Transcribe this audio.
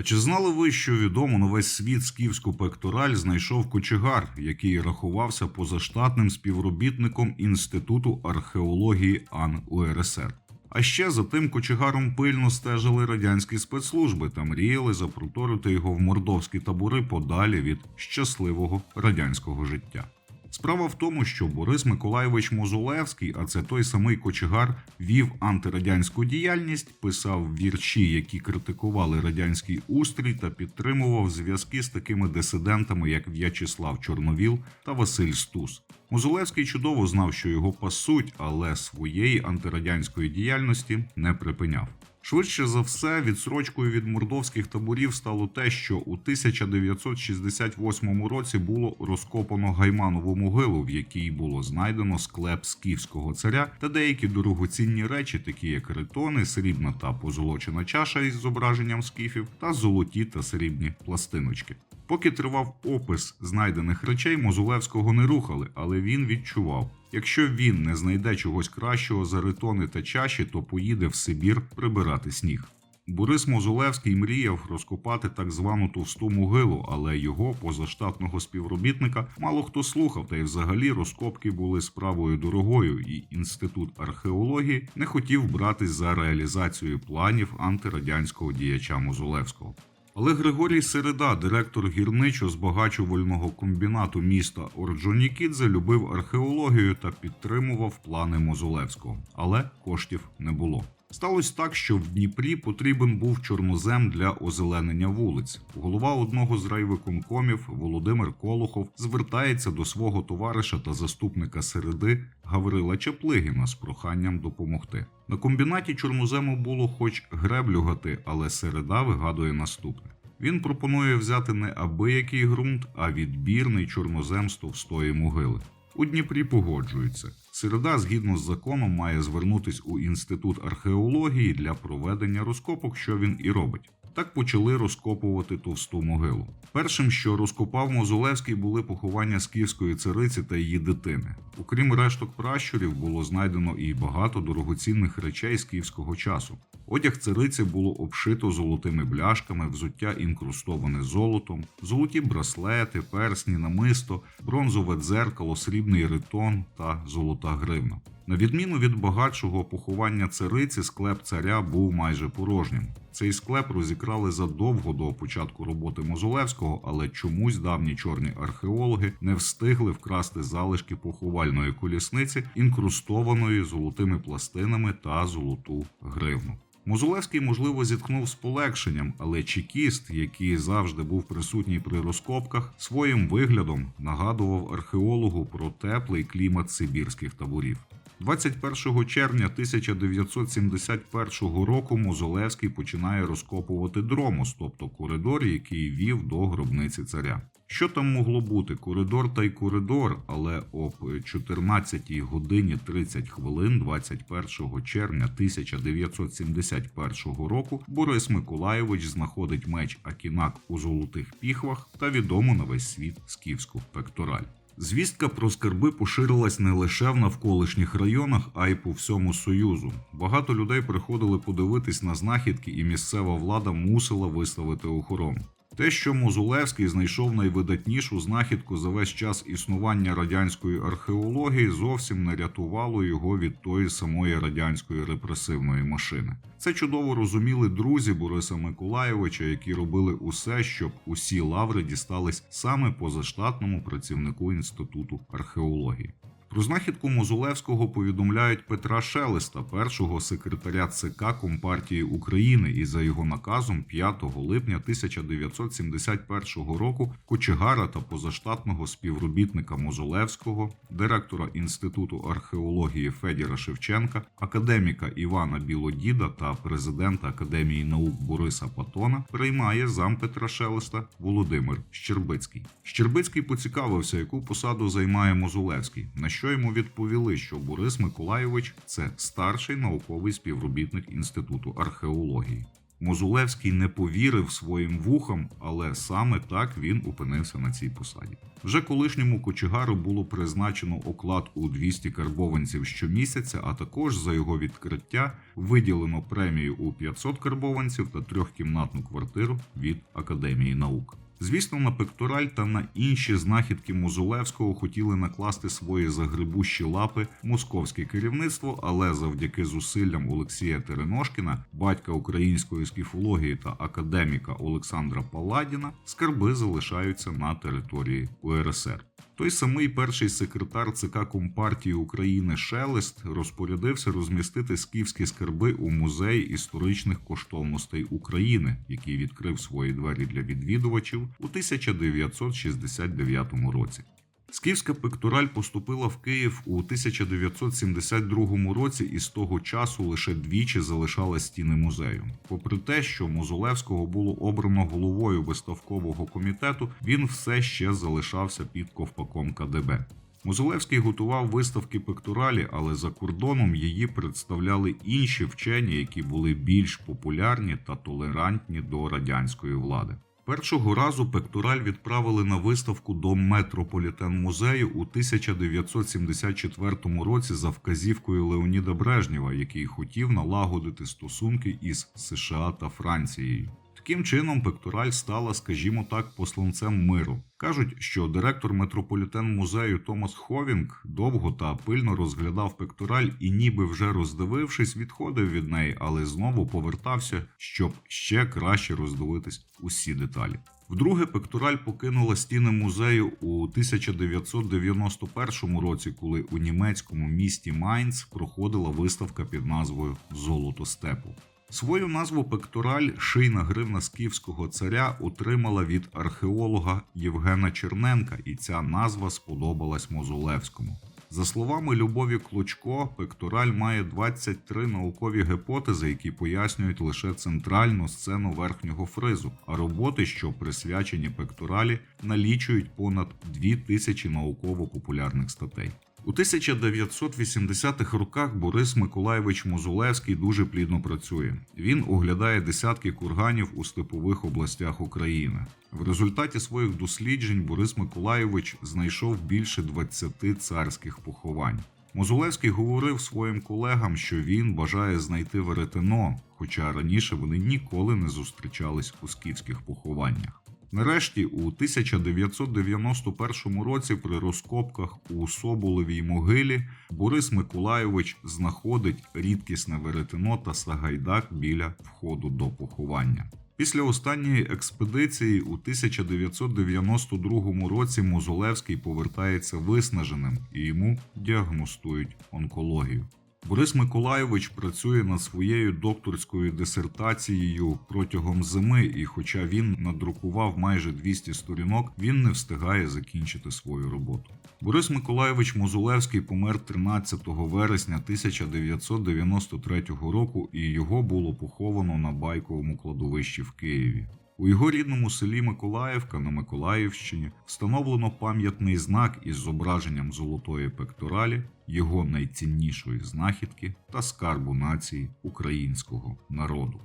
А чи знали ви, що відомо на весь світ скіфську пектораль знайшов кочегар, який рахувався позаштатним співробітником Інституту археології АН УРСР? А ще за тим кочегаром пильно стежили радянські спецслужби та мріяли запроторити його в мордовські табори подалі від щасливого радянського життя. Справа в тому, що Борис Миколайович Мозулевський, а це той самий кочегар, вів антирадянську діяльність, писав вірші, які критикували радянський устрій, та підтримував зв'язки з такими дисидентами, як В'ячеслав Чорновіл та Василь Стус. Мозулевський чудово знав, що його пасуть, але своєї антирадянської діяльності не припиняв. Швидше за все, відсрочкою від мордовських таборів стало те, що у 1968 році було розкопано гайманову могилу, в якій було знайдено склеп скіфського царя та деякі дорогоцінні речі, такі як ритони, срібна та позолочена чаша із зображенням скіфів та золоті та срібні пластиночки. Поки тривав опис знайдених речей, Мозулевського не рухали, але він відчував. Якщо він не знайде чогось кращого за ритони та чаші, то поїде в Сибір прибирати сніг. Борис Мозулевський мріяв розкопати так звану товсту могилу, але його позаштатного співробітника мало хто слухав, та й взагалі розкопки були справою дорогою, і інститут археології не хотів братись за реалізацію планів антирадянського діяча Мозулевського. Але Григорій Середа, директор гірничо-збагачувального комбінату міста Орджонікідзе, любив археологію та підтримував плани Мозолевського, але коштів не було. Сталося так, що в Дніпрі потрібен був чорнозем для озеленення вулиць. Голова одного з райвиконкомів Володимир Колохов звертається до свого товариша та заступника середи Гаврила Чаплигіна з проханням допомогти. На комбінаті чорнозему було хоч греблю гати, але середа вигадує наступне. Він пропонує взяти не абиякий ґрунт, а відбірний чорнозем з товстої могили. У Дніпрі погоджуються. Середа, згідно з законом, має звернутись у інститут археології для проведення розкопок, що він і робить. Так почали розкопувати товсту могилу. Першим, що розкопав Мозолевський, були поховання скіфської цариці та її дитини. Окрім решток пращурів, було знайдено і багато дорогоцінних речей скіфського часу. Одяг цариці було обшито золотими бляшками, взуття інкрустоване золотом, золоті браслети, персні, намисто, бронзове дзеркало, срібний ритон та золота гривна. На відміну від багатшого поховання цариці, склеп царя був майже порожнім. Цей склеп розікрали задовго до початку роботи Мозолевського, але чомусь давні чорні археологи не встигли вкрасти залишки поховальної колісниці, інкрустованої золотими пластинами та золоту гривну. Мозолевський, можливо, зіткнув з полегшенням, але чекіст, який завжди був присутній при розкопках, своїм виглядом нагадував археологу про теплий клімат сибірських таборів. 21 червня 1971 року Мозолевський починає розкопувати дромос, тобто коридор, який вів до гробниці царя. Що там могло бути? Коридор та й коридор, але об 14 годині 30 хвилин 21 червня 1971 року Борис Миколайович знаходить меч Акінак у золотих піхвах та відому на весь світ скіфську пектораль. Звістка про скарби поширилась не лише в навколишніх районах, а й по всьому Союзу. Багато людей приходили подивитись на знахідки, і місцева влада мусила виставити охорону. Те, що Мозулевський знайшов найвидатнішу знахідку за весь час існування радянської археології, зовсім не рятувало його від тої самої радянської репресивної машини. Це чудово розуміли друзі Бориса Миколайовича, які робили усе, щоб усі лаври дістались саме позаштатному працівнику інституту археології. Про знахідку Мозулевського повідомляють Петра Шелеста, першого секретаря ЦК Компартії України, і за його наказом 5 липня 1971 року кочегара та позаштатного співробітника Мозулевського, директора Інституту археології Федіра Шевченка, академіка Івана Білодіда та президента Академії наук Бориса Патона приймає зам Петра Шелеста Володимир Щербицький. Щербицький поцікавився, яку посаду займає Мозулевський. На що йому відповіли, що Борис Миколайович це старший науковий співробітник Інституту археології. Мозулевський не повірив своїм вухам, але саме так він опинився на цій посаді. Вже колишньому кочегару було призначено оклад у 200 карбованців щомісяця, а також за його відкриття виділено премію у 500 карбованців та трьохкімнатну квартиру від Академії наук. Звісно, на пектораль та на інші знахідки Мозулевського хотіли накласти свої загребущі лапи московське керівництво, але завдяки зусиллям Олексія Тереношкіна, батька української скіфології та академіка Олександра Паладіна, скарби залишаються на території УРСР. Той самий перший секретар ЦК Компартії України Шелест розпорядився розмістити скіфські скарби у музеї історичних коштовностей України, який відкрив свої двері для відвідувачів у 1969 році. Скіфська пектораль поступила в Київ у 1972 році і з того часу лише двічі залишала стіни музею. Попри те, що Мозолевського було обрано головою виставкового комітету, він все ще залишався під ковпаком КДБ. Мозолевський готував виставки пекторалі, але за кордоном її представляли інші вчені, які були більш популярні та толерантні до радянської влади. Першого разу пектораль відправили на виставку до Метрополітен музею у 1974 році за вказівкою Леоніда Брежнєва, який хотів налагодити стосунки із США та Францією. Таким чином, пектораль стала, скажімо так, посланцем миру. Кажуть, що директор метрополітен музею Томас Ховінг довго та пильно розглядав пектораль і, ніби вже роздивившись, відходив від неї, але знову повертався, щоб ще краще роздивитись усі деталі. Вдруге, пектораль покинула стіни музею у 1991 році, коли у німецькому місті Майнц проходила виставка під назвою Золото степу. Свою назву пектораль шийна гривна скіфського царя отримала від археолога Євгена Черненка, і ця назва сподобалась Мозолевському. За словами Любові Клочко, пектораль має 23 наукові гіпотези, які пояснюють лише центральну сцену верхнього фризу, а роботи, що присвячені пекторалі, налічують понад 2000 науково-популярних статей. У 1980-х роках Борис Миколаєвич Мозулевський дуже плідно працює. Він оглядає десятки курганів у степових областях України. В результаті своїх досліджень Борис Миколаєвич знайшов більше 20 царських поховань. Мозулевський говорив своїм колегам, що він бажає знайти веретено, хоча раніше вони ніколи не зустрічались у скіфських похованнях. Нарешті, у 1991 році при розкопках у Соболевій могилі Борис Миколайович знаходить рідкісне веретено та сагайдак біля входу до поховання. Після останньої експедиції у 1992 році Мозолевський повертається виснаженим і йому діагностують онкологію. Борис Миколайович працює над своєю докторською дисертацією протягом зими, і хоча він надрукував майже 200 сторінок, він не встигає закінчити свою роботу. Борис Миколайович Мозулевський помер 13 вересня 1993 року, і його було поховано на байковому кладовищі в Києві. У його рідному селі Миколаївка на Миколаївщині встановлено пам'ятний знак із зображенням золотої пекторалі, його найціннішої знахідки та скарбу нації українського народу.